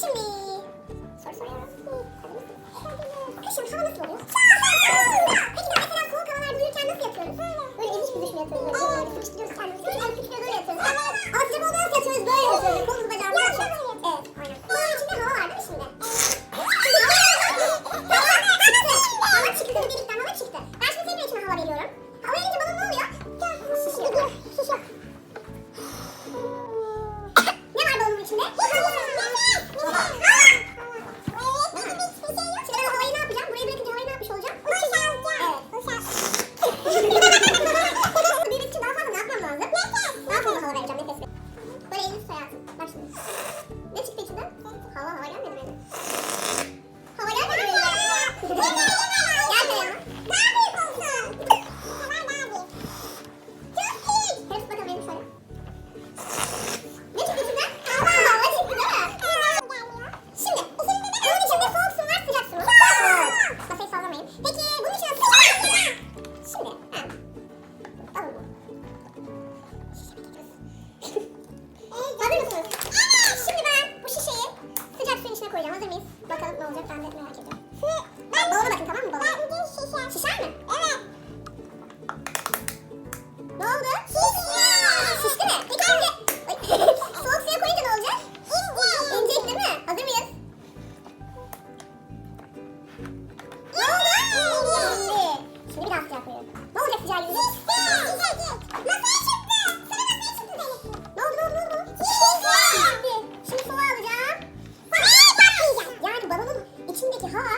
Şimdi soru soruyorum. Kışın hava nasıl oluyor? Peki de mesela soğuk havalarda uyurken nasıl yatıyoruz? Böyle ilginç bir düşme yatıyoruz. Böyle sıkıştırıyoruz kendimizi. El sıkıştırıyor böyle yatıyoruz. Ama sıcak olduğunda nasıl yatıyoruz? Böyle yatıyoruz. Kolumuzu bacağımızı açıyoruz. Evet aynen. Bunun içinde hava var değil mi şimdi? Hava çıktı. Hava çıktı. Hava çıktı. Ben şimdi senin içine hava veriyorum. Hava verince bana ne oluyor? Şişiyor. Şişiyor. Ne var balonun içinde? Şimdi rahat yapıyorum. Ne olacak sıcağı gibi? Masaya çıktı. Sana masaya çıktı benim. Ne oldu ne oldu ne oldu? Şimdi soğuk alacağım. Hayır bakmayacağım. Yani balonun içindeki hava